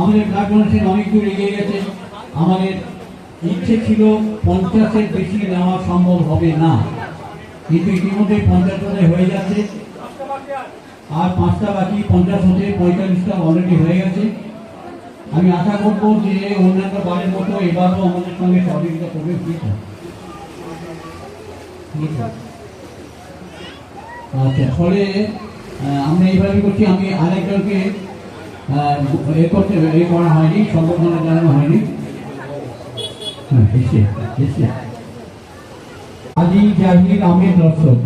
আমাদের ব্লাড অনেক দূর এগিয়ে গেছে। আমাদের ইচ্ছে ছিল পঞ্চাশের বেশি নেওয়া সম্ভব হবে না। কিন্তু ইতিমধ্যে পঞ্চাশ জনে হয়ে যাচ্ছে। আর পাঁচটা বাকি পঞ্চাশ হতে পঁয়তাল্লিশটা অলরেডি হয়ে গেছে। আমি আশা করব যে অন্যান্য বারের মতো এবারও আমাদের সঙ্গে সহযোগিতা করবে আচ্ছা ফলে আমরা এইভাবে করছি। আমি আরেকজনকে এ করতে এ করা হয়নি সম্বর্ধনা জানানো হয়নি। হ্যাঁ আজি জাহির আহমেদ দর্শক।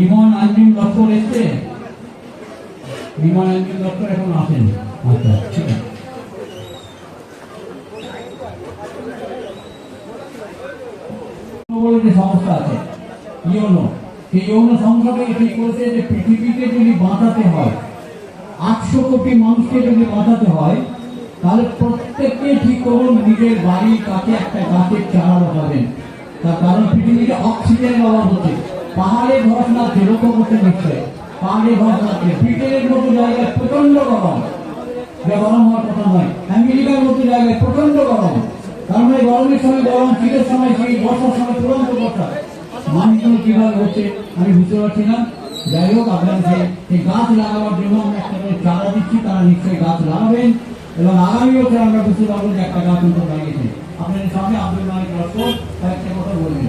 ইমন আঞ্জুম দপ্তর এসছে। ইমন দপ্তর এখন আসেনি আচ্ছা ঠিক আছে। তাহলে প্রত্যেককে ঠিক করুন নিজের বাড়ির কাছে একটা গাছের চারা তার কারণ পৃথিবীতে অক্সিজেন অভাব হচ্ছে। পাহাড়ে ধস নাচ্ছে লক্ষ্য করতে নিশ্চয় পাহাড়ে ধস মতো জায়গায় প্রচণ্ড গরম। গরম হওয়ার কথা নয়। আমেরিকার মতো জায়গায় প্রচণ্ড গরম। কারণ এই গরমের সময় গরম, শীতের সময় শীত, বর্ষার সময় তুরন্ত বর্ষা। মানুষগুলো কীভাবে হচ্ছে, আমি বুঝতে পারছি না। যাই হোক আপনার যে এই গাছ লাগাবার জন্য আমরা একটা চারা দিচ্ছি, তারা নিশ্চয়ই গাছ লাগাবেন। এবং আগামী বছর আমরা বুঝতে পারব যে একটা গাছ কিন্তু লাগিয়েছে আপনাদের সামনে আব্দুল মালিক রসল কয়েকটা কথা বলবেন।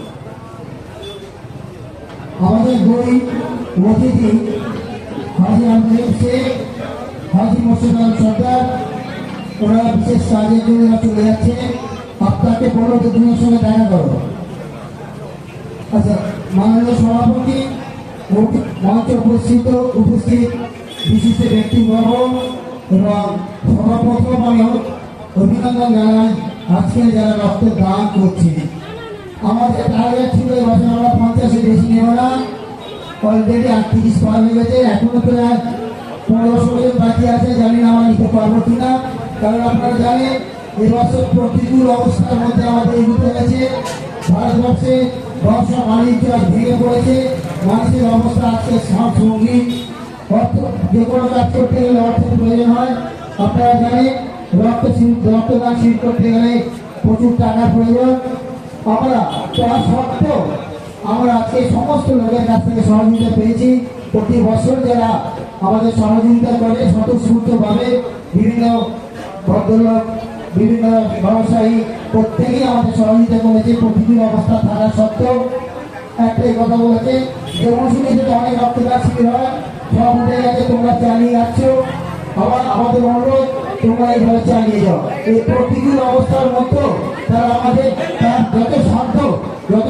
আমাদের দুই অতিথি, হাজি আন্তরিক শেখ, হাজি মোর্শেদ আলম সর্দার, ওনারা বিশেষ কাজের জন্য চলে যাচ্ছে। আপনাকে বলো যে সঙ্গে দেখা করো আচ্ছা মাননীয় সভাপতি মঞ্চে উপস্থিত উপস্থিত বিশিষ্ট ব্যক্তিবর্গ এবং সর্বপ্রথম আমি অভিনন্দন জানাই। আজকে যারা রক্ত দান করছে, আমাদের টার্গেট ছিল এবছর আমরা পঞ্চাশে বেশি নেব না। অলরেডি আটত্রিশ পার হয়ে গেছে। এখনও প্রায় পনেরো ষোলো বাকি আছে। জানি না আমরা নিতে পারব কিনা। কারণ আপনারা জানেন, এবছর প্রতিকূল অবস্থার মধ্যে আমাদের এগোতে গেছে। ভারতবর্ষে ব্যবসা বাণিজ্য ভেঙে পড়েছে। মানুষের অবস্থা আজকে সব সঙ্গীন অর্থ যে কোনো কাজ করতে গেলে অর্থের প্রয়োজন হয়। আপনারা জানেন, রক্ত রক্তদান শিল্প করতে গেলে প্রচুর টাকার প্রয়োজন। আমরা তা সত্ত্বেও আমরা আজকে সমস্ত লোকের কাছ থেকে সহযোগিতা পেয়েছি। প্রতি বছর যারা আমাদের সহযোগিতা করে, স্বতঃস্ফূর্তভাবে বিভিন্ন ভদ্রলোক, বিভিন্ন ব্যবসায়ী, প্রত্যেকেই আমাদের সহযোগিতা করেছে। প্রতিদিন অবস্থা থাকা সত্ত্বেও একটাই কথা বলেছে যে অনেক রক্তদান শিবির হয়, সব উঠে গেছে, তোমরা চালিয়ে যাচ্ছ। আবার আমাদের অনুরোধ, তোমরা এইভাবে চালিয়ে যাও। এই প্রতিকূল অবস্থার মতো তারা আমাদের তার যত সাধ্য, যত